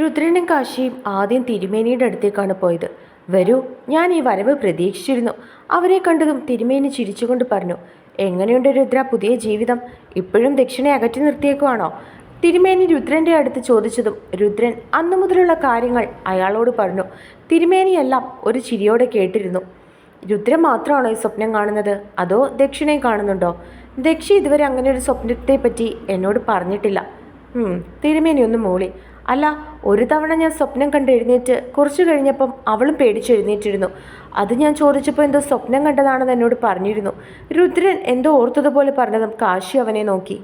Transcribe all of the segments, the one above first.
രുദ്രനും കാശിയും ആദ്യം തിരുമേനിയുടെ അടുത്തേക്കാണ് പോയത്. വരൂ ഞാൻ ഈ വരവ് പ്രതീക്ഷിച്ചിരുന്നു. അവരെ കണ്ടതും തിരുമേനി ചിരിച്ചുകൊണ്ട് പറഞ്ഞു എങ്ങനെയുണ്ട് രുദ്ര പുതിയ ജീവിതം? ഇപ്പോഴും ദക്ഷിണയെ അകറ്റി നിർത്തിയേക്കുവാണോ? തിരുമേനി രുദ്രന്റെ അടുത്ത് ചോദിച്ചതും രുദ്രൻ അന്നു മുതലുള്ള കാര്യങ്ങൾ അയാളോട് പറഞ്ഞു തിരുമേനിയെല്ലാം ഒരു ചിരിയോടെ കേട്ടിരുന്നു. രുദ്രൻ മാത്രമാണോ ഈ സ്വപ്നം കാണുന്നത്? അതോ ദക്ഷിണയെ കാണുന്നുണ്ടോ? ദക്ഷി ഇതുവരെ അങ്ങനെ ഒരു സ്വപ്നത്തെപ്പറ്റി എന്നോട് പറഞ്ഞിട്ടില്ല. തിരുമേനി ഒന്ന് മൂളി. അല്ല ഒരു തവണ ഞാൻ സ്വപ്നം കണ്ട് എഴുന്നേറ്റ് കുറച്ച് കഴിഞ്ഞപ്പം അവളും പേടിച്ചെഴുന്നേറ്റിരുന്നു. അത് ഞാൻ ചോദിച്ചപ്പോൾ എന്തോ സ്വപ്നം കണ്ടതാണെന്ന് എന്നോട് പറഞ്ഞിരുന്നു. രുദ്രൻ എന്തോ ഓർത്തതുപോലെ പറഞ്ഞതും കാശി അവനെ നോക്കി.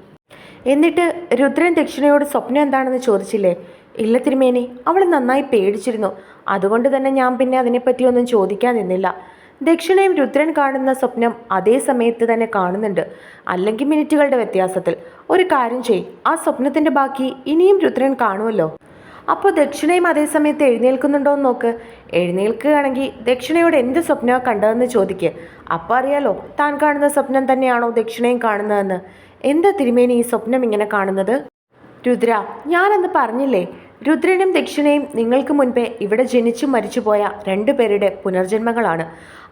എന്നിട്ട് രുദ്രൻ ദക്ഷിണയോട് സ്വപ്നം എന്താണെന്ന് ചോദിച്ചില്ലേ? ഇല്ല തിരുമേനി അവൾ നന്നായി പേടിച്ചിരുന്നു. അതുകൊണ്ട് തന്നെ ഞാൻ പിന്നെ അതിനെപ്പറ്റിയൊന്നും ചോദിക്കാൻ നിന്നില്ല. ദക്ഷിണയും രുദ്രൻ കാണുന്ന സ്വപ്നം അതേ സമയത്ത് തന്നെ കാണുന്നുണ്ട്. അല്ലെങ്കിൽ മിനിറ്റുകളുടെ വ്യത്യാസത്തിൽ. ഒരു കാര്യം ചെയ് ആ സ്വപ്നത്തിന്റെ ബാക്കി ഇനിയും രുദ്രൻ കാണുമല്ലോ. അപ്പോൾ ദക്ഷിണയും അതേ സമയത്ത് എഴുന്നേൽക്കുന്നുണ്ടോ എന്ന് നോക്ക്. എഴുന്നേൽക്കുകയാണെങ്കിൽ ദക്ഷിണയോട് എന്ത് സ്വപ്നമാണ് കണ്ടതെന്ന് ചോദിക്കുക അപ്പോൾ അറിയാലോ താൻ കാണുന്ന സ്വപ്നം തന്നെയാണോ ദക്ഷിണയും കാണുന്നതെന്ന്. എന്താ തിരുമേനി ഈ സ്വപ്നം ഇങ്ങനെ കാണുന്നത്? രുദ്ര ഞാനന്ന് പറഞ്ഞില്ലേ രുദ്രനും ദക്ഷിണയും നിങ്ങൾക്ക് മുൻപേ ഇവിടെ ജനിച്ചു മരിച്ചുപോയ രണ്ടുപേരുടെ പുനർജന്മങ്ങളാണ്.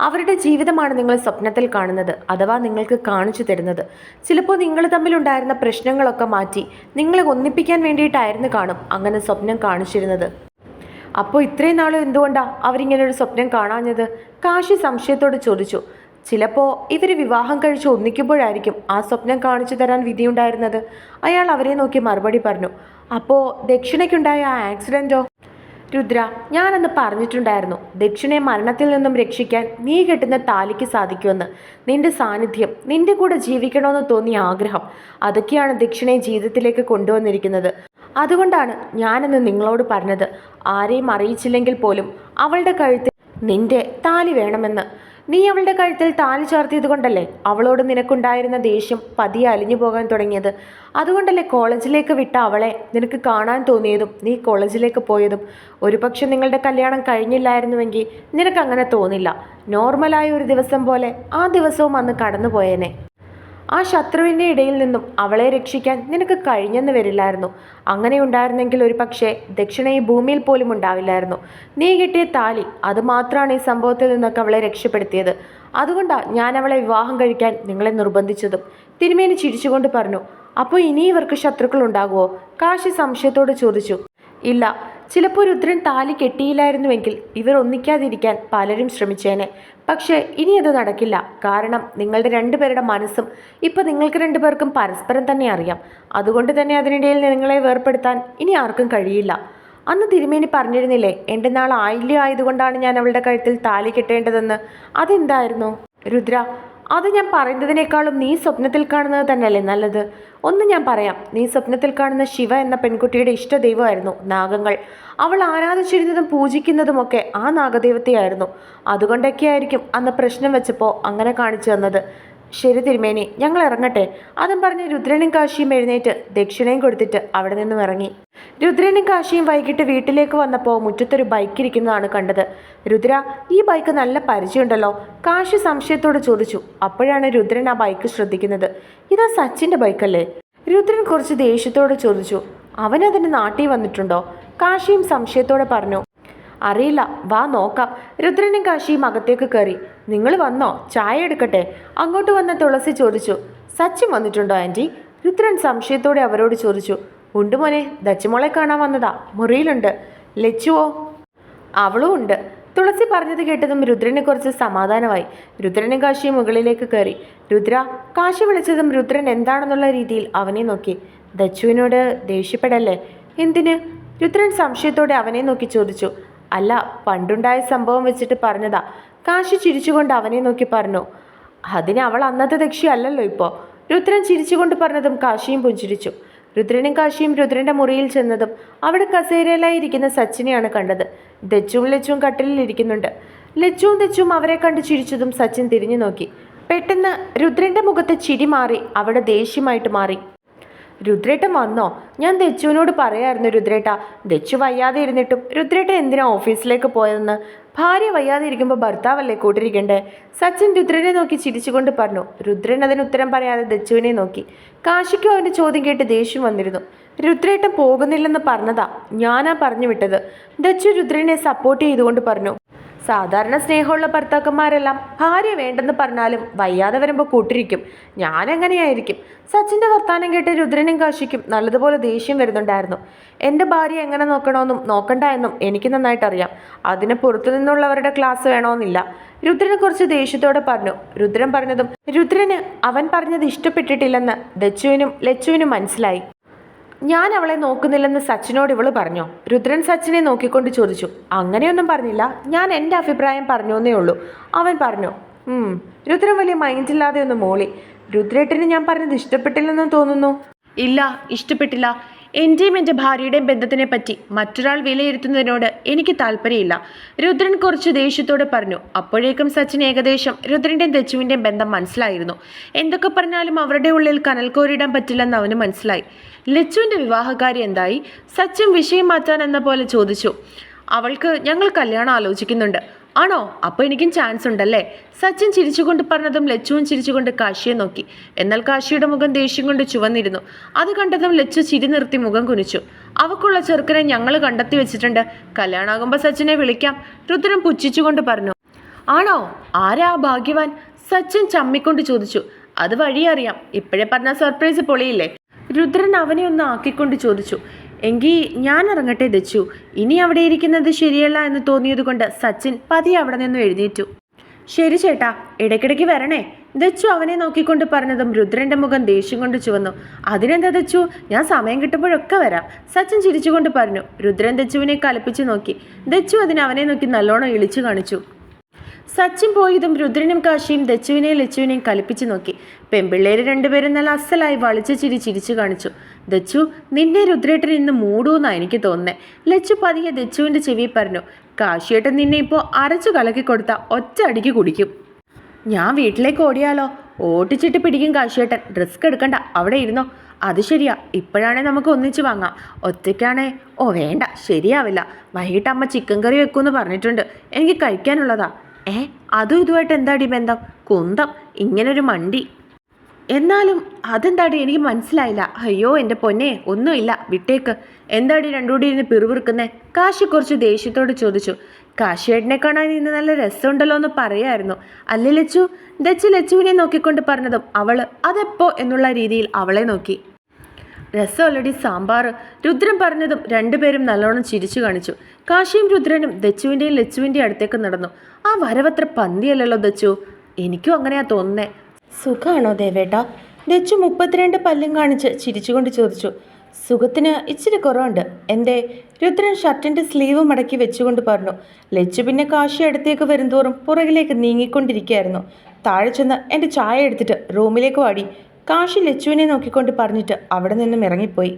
അവരുടെ ജീവിതമാണ് നിങ്ങൾ സ്വപ്നത്തിൽ കാണുന്നത് അഥവാ നിങ്ങൾക്ക് കാണിച്ചു തരുന്നത്. ചിലപ്പോൾ നിങ്ങൾ തമ്മിലുണ്ടായിരുന്ന പ്രശ്നങ്ങളൊക്കെ മാറ്റി നിങ്ങളെ ഒന്നിപ്പിക്കാൻ വേണ്ടിയിട്ടായിരുന്നു കാണും അങ്ങനെ സ്വപ്നം കാണിച്ചിരുന്നത്. അപ്പോൾ ഇത്രയും നാളും എന്തുകൊണ്ടാണ് അവരിങ്ങനെ ഒരു സ്വപ്നം കാണാഞ്ഞത്? കാശി സംശയത്തോട് ചോദിച്ചു. ചിലപ്പോൾ ഇവർ വിവാഹം കഴിച്ച് ഒന്നിക്കുമ്പോഴായിരിക്കും ആ സ്വപ്നം കാണിച്ചു തരാൻ വിധിയുണ്ടായിരുന്നത്. അയാൾ അവരെ നോക്കി മറുപടി പറഞ്ഞു അപ്പോൾ ദക്ഷിണയ്ക്കുണ്ടായ ആ ആക്സിഡന്റോ രുദ്ര ഞാനന്ന് പറഞ്ഞിട്ടുണ്ടായിരുന്നു ദക്ഷിണയെ മരണത്തിൽ നിന്നും രക്ഷിക്കാൻ നീ കെട്ടുന്ന താലിക്ക് സാധിക്കുമെന്ന്. നിന്റെ സാന്നിധ്യം നിന്റെ കൂടെ ജീവിക്കണമെന്ന് തോന്നിയ ആഗ്രഹം അതൊക്കെയാണ് ദക്ഷിണയെ ജീവിതത്തിലേക്ക് കൊണ്ടുവന്നിരിക്കുന്നത്. അതുകൊണ്ടാണ് ഞാനെന്ന് നിങ്ങളോട് പറഞ്ഞത് ആരെയും അറിയിച്ചില്ലെങ്കിൽ പോലും അവളുടെ കഴുത്തിൽ നിന്റെ താലി വേണമെന്ന്. നീ അവളുടെ കഴുത്തിൽ താലി ചാർത്തിയത് കൊണ്ടല്ലേ അവളോട് നിനക്കുണ്ടായിരുന്ന ദേഷ്യം പതിയെ അലിഞ്ഞു പോകാൻ തുടങ്ങിയത്? അതുകൊണ്ടല്ലേ കോളേജിലേക്ക് വിട്ട അവളെ നിനക്ക് കാണാൻ തോന്നിയതും നീ കോളേജിലേക്ക് പോയതും? ഒരുപക്ഷെ നിങ്ങളുടെ കല്യാണം കഴിഞ്ഞില്ലായിരുന്നുവെങ്കിൽ നിനക്കങ്ങനെ തോന്നില്ല. നോർമലായ ഒരു ദിവസം പോലെ ആ ദിവസവും അന്ന് കടന്നു പോയേനെ ആ ശത്രുവിന്റെ ഇടയിൽ നിന്നും അവളെ രക്ഷിക്കാൻ നിനക്ക് കഴിഞ്ഞെന്ന് വരില്ലായിരുന്നു. അങ്ങനെ ഉണ്ടായിരുന്നെങ്കിൽ ഒരു പക്ഷേ ദക്ഷിണ ഈ ഭൂമിയിൽ പോലും ഉണ്ടാവില്ലായിരുന്നു. നീ കിട്ടിയ താലി അത് മാത്രമാണ് ഈ സംഭവത്തിൽ നിന്നൊക്കെ അവളെ രക്ഷപ്പെടുത്തിയത്. അതുകൊണ്ടാണ് ഞാൻ അവളെ വിവാഹം കഴിക്കാൻ നിങ്ങളെ നിർബന്ധിച്ചതും. തിരുമേനി ചിരിച്ചുകൊണ്ട് പറഞ്ഞു അപ്പോൾ ഇനി ഇവർക്ക് ശത്രുക്കൾ ഉണ്ടാകുമോ? കാശി സംശയത്തോട് ചോദിച്ചു. ഇല്ല ചിലപ്പോൾ രുദ്രൻ താലി കെട്ടിയില്ലായിരുന്നുവെങ്കിൽ ഇവർ ഒന്നിക്കാതിരിക്കാൻ പലരും ശ്രമിച്ചേനെ. പക്ഷേ ഇനി അത് നടക്കില്ല. കാരണം നിങ്ങളുടെ രണ്ടുപേരുടെ മനസ്സും ഇപ്പം നിങ്ങൾക്ക് രണ്ടുപേർക്കും പരസ്പരം തന്നെ അറിയാം. അതുകൊണ്ട് തന്നെ അതിനിടയിൽ നിങ്ങളെ വേർപ്പെടുത്താൻ ഇനി ആർക്കും കഴിയില്ല. അന്ന് തിരുമേനി പറഞ്ഞിരുന്നില്ലേ എന്റെ നാൾ ആയില്യം ആയതുകൊണ്ടാണ് ഞാൻ അവളുടെ കഴുത്തിൽ താലി കെട്ടേണ്ടതെന്ന്. അതെന്തായിരുന്നു? രുദ്ര അത് ഞാൻ പറയുന്നതിനേക്കാളും നീ സ്വപ്നത്തിൽ കാണുന്നത് തന്നെയല്ലേ നല്ലത്? ഒന്ന് ഞാൻ പറയാം നീ സ്വപ്നത്തിൽ കാണുന്ന ശിവ എന്ന പെൺകുട്ടിയുടെ ഇഷ്ടദൈവമായിരുന്നു നാഗങ്ങൾ. അവൾ ആരാധിച്ചിരുന്നതും പൂജിക്കുന്നതുമൊക്കെ ആ നാഗദൈവത്തെയായിരുന്നു. അതുകൊണ്ടൊക്കെയായിരിക്കും അന്ന് പ്രശ്നം വെച്ചപ്പോൾ അങ്ങനെ കാണിച്ചു തന്നത്. ശരി തിരുമേനി ഞങ്ങൾ ഇറങ്ങട്ടെ. അതും പറഞ്ഞ് രുദ്രനും കാശിയും എഴുന്നേറ്റ് ദക്ഷിണയും കൊടുത്തിട്ട് അവിടെ നിന്നും ഇറങ്ങി. രുദ്രനും കാശിയും വൈകിട്ട് വീട്ടിലേക്ക് വന്നപ്പോൾ മുറ്റത്തൊരു ബൈക്ക് ഇരിക്കുന്നതാണ് കണ്ടത്. രുദ്ര ഈ ബൈക്ക് നല്ല പരിചയമുണ്ടല്ലോ. കാശി സംശയത്തോട് ചോദിച്ചു. അപ്പോഴാണ് രുദ്രൻ ആ ബൈക്ക് ശ്രദ്ധിക്കുന്നത്. ഇതാ സച്ചിന്റെ ബൈക്കല്ലേ രുദ്രൻ കുറച്ച് ദേഷ്യത്തോട് ചോദിച്ചു. അവനതിന് നാട്ടിൽ വന്നിട്ടുണ്ടോ? കാശിയും സംശയത്തോടെ പറഞ്ഞു. അറിയില്ല. വാ നോക്കാം. രുദ്രനും കാശിയും അകത്തേക്ക് കയറി. നിങ്ങൾ വന്നോ? ചായ എടുക്കട്ടെ? അങ്ങോട്ട് വന്ന തുളസി ചോദിച്ചു. സച്ചിൻ വന്നിട്ടുണ്ടോ ആന്റി രുദ്രൻ സംശയത്തോടെ അവരോട് ചോദിച്ചു. ഉണ്ട് മോനെ. ദച്ചുമോളെ കാണാൻ വന്നതാ. മുറിയിലുണ്ട്. ലച്ചുവോ? അവളും ഉണ്ട്. തുളസി പറഞ്ഞത് കേട്ടതും രുദ്രനെ കുറിച്ച് സമാധാനമായി. രുദ്രനും കാശിയും മുകളിലേക്ക് കയറി. രുദ്ര കാശി വിളിച്ചതും രുദ്രൻ എന്താണെന്നുള്ള രീതിയിൽ അവനെ നോക്കി. ദച്ചുവിനോട് ദേഷ്യപ്പെടല്ലേ? എന്തിന്? രുദ്രൻ സംശയത്തോടെ അവനെ നോക്കി ചോദിച്ചു. അല്ല പണ്ടുണ്ടായ സംഭവം വെച്ചിട്ട് പറഞ്ഞതാ. കാശി ചിരിച്ചുകൊണ്ട് അവനെ നോക്കി പറഞ്ഞു അതിന് അവൾ അന്നത്തെ ദക്ഷി അല്ലല്ലോ ഇപ്പോൾ രുദ്രൻ ചിരിച്ചുകൊണ്ട് പറഞ്ഞതും കാശിയും പുഞ്ചിരിച്ചു. രുദ്രനും കാശിയും രുദ്രന്റെ മുറിയിൽ ചെന്നതും അവിടെ കസേരയിലായി ഇരിക്കുന്ന സച്ചിനെയാണ് കണ്ടത്. ദച്ചും ലച്ചും കട്ടിലിൽ ഇരിക്കുന്നുണ്ട്. ലച്ചും ദച്ചുവും അവരെ കണ്ട് ചിരിച്ചതും സച്ചിൻ തിരിഞ്ഞു നോക്കി. പെട്ടെന്ന് രുദ്രന്റെ മുഖത്ത് ചിരി മാറി അവിടെ ദേഷ്യമായിട്ട് മാറി. രുദ്രേട്ടൻ വന്നോ? ഞാൻ ദച്ചുവിനോട് പറയായിരുന്നു രുദ്രേട്ട ദച്ചു വയ്യാതെ ഇരുന്നിട്ടും രുദ്രേട്ടൻ എന്തിനാ ഓഫീസിലേക്ക് പോയതെന്ന്? ഭാര്യ വയ്യാതെ ഇരിക്കുമ്പോൾ ഭർത്താവല്ലേ കൂട്ടിരിക്കണ്ടേ? സച്ചിൻ രുദ്രനെ നോക്കി ചിരിച്ചുകൊണ്ട് പറഞ്ഞു രുദ്രൻ അതിന് ഉത്തരം പറയാതെ ദച്ചുവിനെ നോക്കി. കാശിക്കും അവന്റെ ചോദ്യം കേട്ട് ദേഷ്യം വന്നിരുന്നു. രുദ്രേട്ടൻ പോകുന്നില്ലെന്ന് പറഞ്ഞതാ ഞാനാ പറഞ്ഞു വിട്ടത് ദച്ചു രുദ്രനെ സപ്പോർട്ട് ചെയ്തുകൊണ്ട് പറഞ്ഞു സാധാരണ സ്നേഹമുള്ള ഭർത്താക്കന്മാരെല്ലാം ഭാര്യ വേണ്ടെന്ന് പറഞ്ഞാലും വയ്യാതെ വരുമ്പോൾ കൂട്ടിരിക്കും. ഞാനെങ്ങനെയായിരിക്കും? സച്ചിന്റെ വർത്താനം കേട്ട് രുദ്രനും കാശിക്കും നല്ലതുപോലെ ദേഷ്യം വരുന്നുണ്ടായിരുന്നു. എന്റെ ഭാര്യ എങ്ങനെ നോക്കണമെന്നും നോക്കണ്ട എന്നും എനിക്ക് നന്നായിട്ട് അറിയാം അതിന് പുറത്തു നിന്നുള്ളവരുടെ ക്ലാസ് വേണമെന്നില്ല രുദ്രനെ കുറിച്ച് ദേഷ്യത്തോടെ പറഞ്ഞു. രുദ്രൻ പറഞ്ഞതും രുദ്രന് അവൻ പറഞ്ഞത് ഇഷ്ടപ്പെട്ടിട്ടില്ലെന്ന് ദച്ചുവിനും ലച്ചുവിനും മനസ്സിലായി. ഞാൻ അവളെ നോക്കുന്നില്ലെന്ന് സച്ചിനോട് ഇവൾ പറഞ്ഞു? രുദ്രൻ സച്ചിനെ നോക്കിക്കൊണ്ട് ചോദിച്ചു. അങ്ങനെയൊന്നും പറഞ്ഞില്ല. ഞാൻ എന്റെ അഭിപ്രായം പറഞ്ഞോന്നേ ഉള്ളൂ. അവൻ പറഞ്ഞു രുദ്രൻ വലിയ മൈൻഡില്ലാതെ ഒന്ന് മോളി. രുദ്രേട്ടന് ഞാൻ പറഞ്ഞത് ഇഷ്ടപ്പെട്ടില്ലെന്ന് തോന്നുന്നു? ഇല്ല ഇഷ്ടപ്പെട്ടില്ല. എന്റെയും എന്റെ ഭാര്യയുടെയും ബന്ധത്തിനെ പറ്റി മറ്റൊരാൾ വിലയിരുത്തുന്നതിനോട് എനിക്ക് താല്പര്യമില്ല. രുദ്രൻ കുറച്ച് ദേഷ്യത്തോടെ പറഞ്ഞു അപ്പോഴേക്കും സച്ചിൻ ഏകദേശം രുദ്രന്റെയും ദച്ചുവിന്റെയും ബന്ധം മനസ്സിലായിരുന്നു. എന്തൊക്കെ പറഞ്ഞാലും അവരുടെ ഉള്ളിൽ കനൽക്കോരിടാൻ പറ്റില്ലെന്ന് അവന് മനസ്സിലായി. ലച്ചുവിന്റെ വിവാഹകാരി എന്തായി? സച്ചിൻ വിഷയം മാറ്റാൻ എന്ന പോലെ ചോദിച്ചു. അവൾക്ക് ഞങ്ങൾ കല്യാണം ആലോചിക്കുന്നുണ്ട്. ആണോ? അപ്പോൾ എനിക്കും ചാൻസ് ഉണ്ടല്ലേ? സച്ചിൻ ചിരിച്ചുകൊണ്ട് പറഞ്ഞതും ലച്ചുവും ചിരിച്ചുകൊണ്ട് കാശിയെ നോക്കി. എന്നാൽ കാശിയുടെ മുഖം ദേഷ്യം കൊണ്ട് ചുവന്നിരുന്നു. അത് കണ്ടതും ലച്ചു ചിരി നിർത്തി മുഖം കുനിച്ചു. അവക്കുള്ള ചെറുക്കനെ ഞങ്ങൾ കണ്ടെത്തി വെച്ചിട്ടുണ്ട്. കല്യാണമാകുമ്പോൾ സച്ചിനെ വിളിക്കാം. രുദ്രൻ പുച്ഛിച്ചുകൊണ്ട് പറഞ്ഞു. ആണോ? ആരാ ഭാഗ്യവാൻ? സച്ചിൻ ചമ്മിക്കൊണ്ട് ചോദിച്ചു. അത് വഴിയറിയാം. ഇപ്പോഴേ പറഞ്ഞ സർപ്രൈസ് പൊളിയില്ലേ? രുദ്രൻ അവനെ ഒന്ന് ആക്കിക്കൊണ്ട് ചോദിച്ചു. എങ്കിൽ ഞാൻ ഇറങ്ങട്ടെ ദച്ചു. ഇനി അവിടെ ഇരിക്കുന്നത് ശരിയല്ല എന്ന് തോന്നിയതുകൊണ്ട് സച്ചിൻ പതിയെ അവിടെ നിന്നും എഴുന്നേറ്റു. ശരി ചേട്ടാ ഇടയ്ക്കിടയ്ക്ക് വരണേ. ദച്ചു അവനെ നോക്കിക്കൊണ്ട് പറഞ്ഞതും രുദ്രന്റെ മുഖം ദേഷ്യം കൊണ്ട് ചുവന്നു. അതിനെന്താ ദച്ചു? ഞാൻ സമയം കിട്ടുമ്പോഴൊക്കെ വരാം. സച്ചിൻ ചിരിച്ചുകൊണ്ട് പറഞ്ഞു. രുദ്രൻ ദച്ചുവിനെ കലപ്പിച്ചു നോക്കി. ദച്ചു അതിന് അവനെ നോക്കി നല്ലോണം ഇളിച്ചു കാണിച്ചു. സച്ചിൻ പോയതും രുദ്രനും കാശിയും ദച്ചുവിനെയും ലച്ചുവിനെയും കലിപ്പിച്ചു നോക്കി. പെമ്പിള്ളേര് രണ്ടുപേരും നല്ല അസലായി വളിച്ചു ചിരി ചിരിച്ചു കാണിച്ചു. ദച്ചു നിന്നെ രുദ്രേട്ടൻ ഇന്ന് മൂടൂന്നാ എനിക്ക് തോന്നുന്നേ. ലച്ചു പതിയെ ദച്ചുവിന്റെ ചെവി പറഞ്ഞു കാശിയേട്ടൻ നിന്നെ ഇപ്പോൾ അരച്ചു കലക്കി കൊടുത്ത ഒറ്റ അടിക്ക് കുടിക്കും. ഞാൻ വീട്ടിലേക്ക് ഓടിയാലോ? ഓട്ടിച്ചിട്ട് പിടിക്കും കാശിയേട്ടൻ. റിസ്ക് എടുക്കണ്ട. അവിടെ ഇരുന്നോ? അത് ശരിയാ. ഇപ്പോഴാണേ നമുക്ക് ഒന്നിച്ച് വാങ്ങാം. ഒറ്റയ്ക്കാണേ? ഓ വേണ്ട. ശരിയാവില്ല. വൈകിട്ട് അമ്മ ചിക്കൻ കറി വെക്കുമെന്ന് പറഞ്ഞിട്ടുണ്ട്. എനിക്ക് കഴിക്കാനുള്ളതാ. ഏ അതും ഇതുമായിട്ട് എന്താടി ബന്ധം? കുന്തം ഇങ്ങനൊരു മണ്ടി. എന്നാലും അതെന്താടി? എനിക്ക് മനസ്സിലായില്ല. അയ്യോ എന്റെ പൊന്നെ ഒന്നുമില്ല. വിട്ടേക്ക്. എന്താടി രണ്ടുകൂടി ഇരുന്ന് പിറുപിറുക്കുന്നേ? കാശി കുറച്ച് ദേഷ്യത്തോട് ചോദിച്ചു. കാശിയേട്ടനെ കാണാൻ ഇന്ന് നല്ല രസമുണ്ടല്ലോ എന്ന് പറയായിരുന്നു. അല്ലേ ലച്ചു? ദച്ചു ലച്ചുവിനെ നോക്കിക്കൊണ്ട് പറഞ്ഞതും അവൾ അതെപ്പോ? എന്നുള്ള രീതിയിൽ അവളെ നോക്കി. രസം ഓൾറെഡി സാമ്പാർ. രുദ്രൻ പറഞ്ഞതും രണ്ടുപേരും നല്ലോണം ചിരിച്ചു കാണിച്ചു. കാശിയും രുദ്രനും ദച്ചുവിന്റെയും ലച്ചുവിന്റെയും അടുത്തേക്ക് നടന്നു. ആ വരവത്ര പന്തിയല്ലല്ലോ ദച്ചു. എനിക്കും അങ്ങനെയാ തോന്നേ സുഖമാണോ ദേവേട്ട? ദച്ചു മുപ്പത്തിരണ്ട് പല്ലും കാണിച്ച് ചിരിച്ചുകൊണ്ട് ചോദിച്ചു. സുഖത്തിന് ഇച്ചിരി കുറവുണ്ട്. എന്റെ രുദ്രൻ ഷർട്ടിന്റെ സ്ലീവ് മടക്കി വെച്ചുകൊണ്ട് പറഞ്ഞു. ലച്ചു പിന്നെ കാശി അടുത്തേക്ക് വരുംതോറും പുറകിലേക്ക് നീങ്ങിക്കൊണ്ടിരിക്കുകയായിരുന്നു. താഴെ ചെന്ന് എന്റെ ചായ എടുത്തിട്ട് റൂമിലേക്ക് വാടി. കാശി ലച്ചുവിനെ നോക്കിക്കൊണ്ട് പറഞ്ഞിട്ട് അവിടെ നിന്നും ഇറങ്ങിപ്പോയി.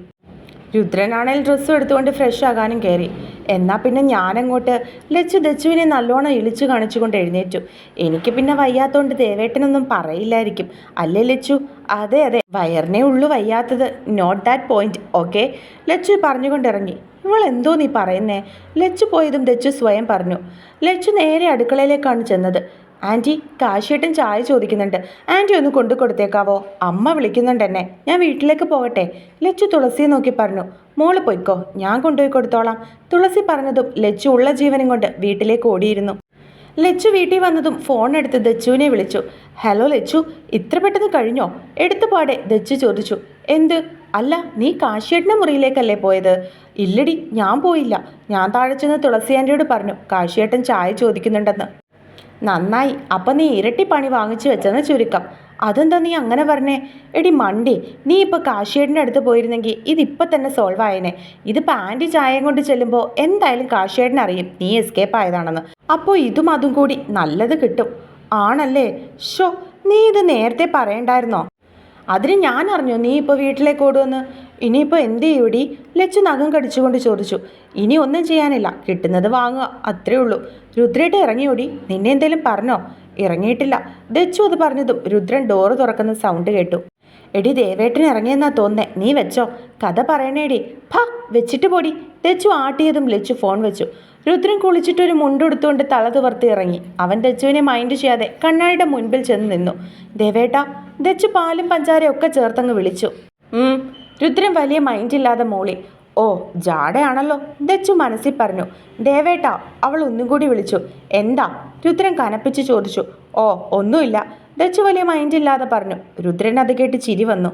രുദ്രനാണേൽ ഡ്രസ്സും എടുത്തുകൊണ്ട് ഫ്രഷ് ആകാനും കയറി. എന്നാൽ പിന്നെ ഞാനങ്ങോട്ട് ലച്ചു ദച്ചുവിനെ നല്ലോണം ഇളിച്ചു കാണിച്ചുകൊണ്ട് എഴുന്നേറ്റു. എനിക്ക് പിന്നെ വയ്യാത്തോണ്ട് ദേവേട്ടനൊന്നും പറയില്ലായിരിക്കും. അല്ലേ ലച്ചു? അതെ അതെ. വയറിനേ ഉള്ളു വയ്യാത്തത്. Note that point okay Lachu പറഞ്ഞുകൊണ്ട് ഇറങ്ങി ഇവൾ എന്തോ നീ പറയുന്നേ? ലച്ചു പോയതും ദച്ചു സ്വയം പറഞ്ഞു. ലച്ചു നേരെ അടുക്കളയിലേക്കാണ് ചെന്നത്. ആന്റി കാശിയേട്ടൻ ചായ ചോദിക്കുന്നുണ്ട്. ആന്റി ഒന്ന് കൊണ്ടു കൊടുത്തേക്കാവോ? അമ്മ വിളിക്കുന്നുണ്ട് എന്നെ. ഞാൻ വീട്ടിലേക്ക് പോകട്ടെ. ലച്ചു തുളസിയെ നോക്കി പറഞ്ഞു. മോൾ പൊയ്ക്കോ. ഞാൻ കൊണ്ടുപോയി കൊടുത്തോളാം. തുളസി പറഞ്ഞതും ലച്ചു ഉള്ള ജീവനും കൊണ്ട് വീട്ടിലേക്ക് ഓടിയിരുന്നു. ലച്ചു വീട്ടിൽ വന്നതും ഫോൺ എടുത്ത് ദച്ചുവിനെ വിളിച്ചു. ഹലോ ലച്ചു ഇത്ര പെട്ടെന്ന് കഴിഞ്ഞോ? എടുത്തു പാടെ ദച്ചു ചോദിച്ചു. എന്ത്? അല്ല നീ കാശിയേട്ടന്റെ മുറിയിലേക്കല്ലേ പോയത്? ഇല്ലടി ഞാൻ പോയില്ല. ഞാൻ താഴെ ചെന്ന് തുളസി ആന്റിയോട് പറഞ്ഞു കാശിയേട്ടൻ ചായ ചോദിക്കുന്നുണ്ടെന്ന്. നന്നായി. അപ്പം നീ ഇരട്ടി പണി വാങ്ങിച്ചു വെച്ചെന്ന് ചുരുക്കം. അതെന്താ നീ അങ്ങനെ പറഞ്ഞേ? എടി മണ്ടി നീ ഇപ്പോൾ കാശിയേടിന്റെ അടുത്ത് പോയിരുന്നെങ്കിൽ ഇതിപ്പോൾ തന്നെ സോൾവ് ആയേനെ. ഇത് ആന്റി ചായയും കൊണ്ട് ചെല്ലുമ്പോൾ എന്തായാലും കാശിയേടിന് അറിയും നീ എസ്കേപ്പ് ആയതാണെന്ന്. അപ്പോൾ ഇതും അതും കൂടി നല്ലത് കിട്ടും. ആണല്ലേ? ഷോ നീ ഇത് നേരത്തെ പറയണ്ടായിരുന്നോ? അതിന് ഞാൻ അറിഞ്ഞോ നീ ഇപ്പോൾ വീട്ടിലേക്ക് ഓടുമെന്ന് ഇനിയിപ്പോൾ എന്ത് ചെയ്യൂടി? ലച്ചു നഖം കടിച്ചുകൊണ്ട് ചോദിച്ചു. ഇനി ഒന്നും ചെയ്യാനില്ല. കിട്ടുന്നത് വാങ്ങുക. അത്രേ ഉള്ളൂ. രുദ്രേട്ട ഇറങ്ങിയോടി? നിന്നെ എന്തേലും പറഞ്ഞോ? ഇറങ്ങിയിട്ടില്ല. ദച്ചു അത് പറഞ്ഞതും രുദ്രൻ ഡോറ് തുറക്കുന്ന സൗണ്ട് കേട്ടു. എടി ദേവേട്ടൻ ഇറങ്ങിയെന്നാ തോന്നേ നീ വെച്ചോ. കഥ പറയണേടി. ഫ വെച്ചിട്ട് പോടി. ദച്ചു ആട്ടിയതും ലച്ചു ഫോൺ വെച്ചു. രുദ്രൻ കുളിച്ചിട്ടൊരു മുണ്ടെടുത്തുകൊണ്ട് തല തുവർത്തി ഇറങ്ങി. അവൻ ദച്ചുവിനെ മൈൻഡ് ചെയ്യാതെ കണ്ണാടിയുടെ മുൻപിൽ ചെന്ന് നിന്നു. ദേവേട്ട ദച്ചു പാലും പഞ്ചാരയും ഒക്കെ ചേർത്തങ്ങ് വിളിച്ചു. രുദ്രൻ വലിയ മൈൻഡില്ലാതെ മോളി ഓ ജാടയാണല്ലോ ദച്ചു മനസ്സിൽ പറഞ്ഞു. ദേവേട്ട അവൾ ഒന്നും കൂടി വിളിച്ചു. എന്താ? രുദ്രൻ കനപ്പിച്ച് ചോദിച്ചു. ഓ ഒന്നുമില്ല ദച്ചു വലിയ മൈൻഡില്ലാതെ പറഞ്ഞു. രുദ്രൻ അത് കേട്ട് ചിരി വന്നു.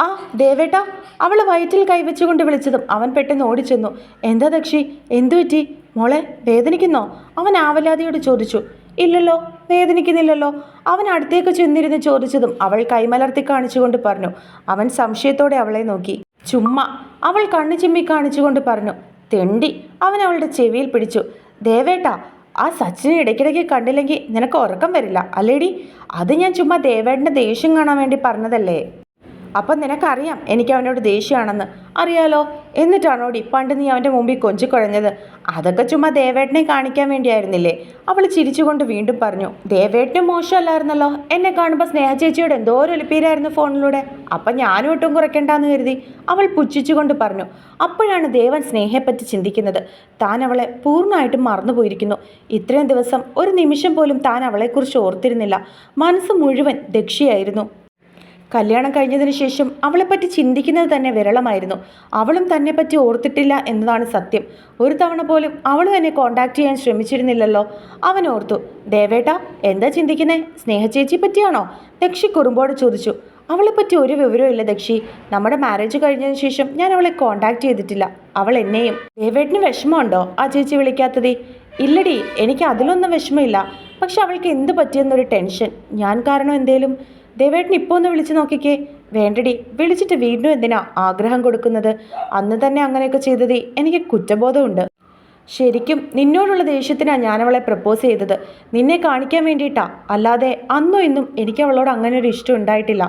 ആ ദേവേട്ട അവൾ വയറ്റിൽ കൈവച്ചുകൊണ്ട് വിളിച്ചതും അവൻ പെട്ടെന്ന് ഓടിച്ചെന്നു. എന്താ ദക്ഷി? എന്തു പറ്റി? മോളെ വേദനിക്കുന്നോ? അവൻ ആവലാതിയോട് ചോദിച്ചു. ഇല്ലല്ലോ വേദനിക്കുന്നില്ലല്ലോ. അവൻ അടുത്തേക്ക് ചെന്നിരുന്ന് ചോദിച്ചതും അവൾ കൈമലർത്തി കാണിച്ചുകൊണ്ട് പറഞ്ഞു അവൻ സംശയത്തോടെ അവളെ നോക്കി. ചുമ്മാ അവൾ കണ്ണു ചിമ്മി കാണിച്ചുകൊണ്ട് പറഞ്ഞു തെണ്ടി അവൻ അവളുടെ ചെവിയിൽ പിടിച്ചു. ദേവേട്ട ആ സച്ചിനെ ഇടയ്ക്കിടയ്ക്ക് കണ്ടില്ലെങ്കിൽ നിനക്ക് ഉറക്കം വരില്ല അല്ലേടി? അത് ഞാൻ ചുമ്മാ ദേവേട്ടന്റെ ദേഷ്യം കാണാൻ വേണ്ടി പറഞ്ഞതല്ലേ? അപ്പം നിനക്കറിയാം എനിക്ക് അവനോട് ദേഷ്യമാണെന്ന്. അറിയാലോ എന്നിട്ടാണോടി പണ്ട് നീ അവന്റെ മുമ്പിൽ കൊഞ്ചിക്കുഴഞ്ഞത് അതൊക്കെ ചുമ്മാ ദേവേട്ടനെ കാണിക്കാൻ വേണ്ടിയായിരുന്നില്ലേ? അവൾ ചിരിച്ചുകൊണ്ട് വീണ്ടും പറഞ്ഞു ദേവേട്ടനും മോശമല്ലായിരുന്നല്ലോ? എന്നെ കാണുമ്പോൾ സ്നേഹ ചേച്ചിയോട് എന്തോ ഒരു ഒലിപ്പീരായിരുന്നു ഫോണിലൂടെ. അപ്പം ഞാനും ഒട്ടും കുറയ്ക്കണ്ടെന്ന് കരുതി. അവൾ പുച്ഛിച്ചുകൊണ്ട് പറഞ്ഞു അപ്പോഴാണ് ദേവൻ സ്നേഹയെപ്പറ്റി ചിന്തിക്കുന്നത്. താൻ അവളെ പൂർണമായിട്ടും മറന്നുപോയിരിക്കുന്നു. ഇത്രയും ദിവസം ഒരു നിമിഷം പോലും താൻ അവളെക്കുറിച്ച് ഓർത്തിരുന്നില്ല. മനസ്സ് മുഴുവൻ ദക്ഷിയായിരുന്നു. കല്യാണം കഴിഞ്ഞതിന് ശേഷം അവളെപ്പറ്റി ചിന്തിക്കുന്നത് തന്നെ വിരളമായിരുന്നു. അവളും തന്നെപ്പറ്റി ഓർത്തിട്ടില്ല എന്നതാണ് സത്യം. ഒരു തവണ പോലും അവളും എന്നെ കോണ്ടാക്ട് ചെയ്യാൻ ശ്രമിച്ചിരുന്നില്ലല്ലോ. അവൻ ഓർത്തു ദേവേട്ട എന്താ ചിന്തിക്കുന്നേ? സ്നേഹചേച്ചി പറ്റിയാണോ? ദക്ഷി കുറുമ്പോട് ചോദിച്ചു അവളെപ്പറ്റി ഒരു വിവരവും ഇല്ല ദക്ഷി. നമ്മുടെ മാരേജ് കഴിഞ്ഞതിന് ശേഷം ഞാൻ അവളെ കോണ്ടാക്ട് ചെയ്തിട്ടില്ല. അവൾ എന്നെയും. ദേവേട്ടിന് വിഷമമുണ്ടോ? ആ ചേച്ചി വിളിക്കാത്തത്. ഇല്ലടി എനിക്ക് അതിലൊന്നും വിഷമമില്ല. പക്ഷെ അവൾക്ക് എന്ത് പറ്റിയെന്നൊരു ടെൻഷൻ. ഞാൻ കാരണം എന്തേലും? ദേവേട്ടൻ ഇപ്പോൾ ഒന്ന് വിളിച്ചു നോക്കിക്കേ. വേണ്ടടി വിളിച്ചിട്ട് വീണ്ടും എന്തിനാ ആഗ്രഹം കൊടുക്കുന്നത്? അന്ന് തന്നെ അങ്ങനെയൊക്കെ ചെയ്തത് എനിക്ക് കുറ്റബോധമുണ്ട്. ശരിക്കും നിന്നോടുള്ള ദേഷ്യത്തിനാണ് ഞാനവളെ പ്രപ്പോസ് ചെയ്തത്. നിന്നെ കാണിക്കാൻ വേണ്ടിയിട്ടാ. അല്ലാതെ അന്നും ഇന്നും എനിക്ക് അവളോട് അങ്ങനെ ഒരു ഇഷ്ടം ഉണ്ടായിട്ടില്ല.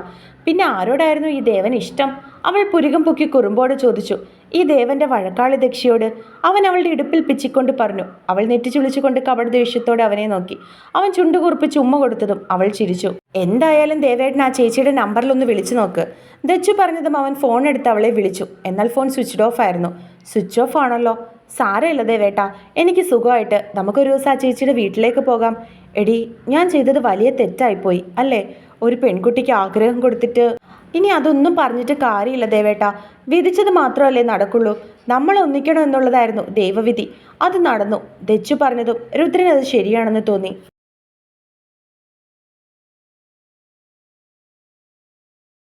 പിന്നെ ആരോടായിരുന്നു ഈ ദേവൻ ഇഷ്ടം? അവൾ പുരുകം പൊക്കി കുറുമ്പോട് ചോദിച്ചു. ഈ ദേവന്റെ വഴക്കാളി ദക്ഷിയോട് അവൻ അവളുടെ ഇടുപ്പിൽ പിച്ചിക്കൊണ്ട് പറഞ്ഞു. അവൾ നെറ്റിച്ചുളിച്ചുകൊണ്ട് കപട ദേഷ്യത്തോടെ അവനെ നോക്കി. അവൻ ചുണ്ടു ചുമ്മ ഉമ്മ കൊടുത്തതും അവൾ ചിരിച്ചു. എന്തായാലും ദേവേട്ടൻ ആ ചേച്ചിയുടെ നമ്പറിലൊന്ന് വിളിച്ചു നോക്ക്. ദച്ചു പറഞ്ഞതും അവൻ ഫോൺ എടുത്ത് അവളെ വിളിച്ചു. എന്നാൽ ഫോൺ സ്വിച്ച്ഡ് ഓഫ് ആയിരുന്നു. സ്വിച്ച് ഓഫ് ആണല്ലോ. സാരമില്ല ദേവേട്ട എനിക്ക് സുഖമായിട്ട്. നമുക്കൊരു ദിവസം ആ ചേച്ചിയുടെ വീട്ടിലേക്ക് പോകാം. എടി ഞാൻ ചെയ്തത് വലിയ തെറ്റായിപ്പോയി അല്ലേ? ഒരു പെൺകുട്ടിക്ക് ആഗ്രഹം കൊടുത്തിട്ട് ഇനി അതൊന്നും പറഞ്ഞിട്ട് കാര്യമില്ല ദേവേട്ട. വിധിച്ചത് മാത്രമല്ലേ നടക്കുള്ളൂ. നമ്മൾ ഒന്നിക്കണം എന്നുള്ളതായിരുന്നു ദൈവവിധി. അത് നടന്നു. ദച്ചു പറഞ്ഞതും രുദ്രൻ അത് ശരിയാണെന്ന് തോന്നി.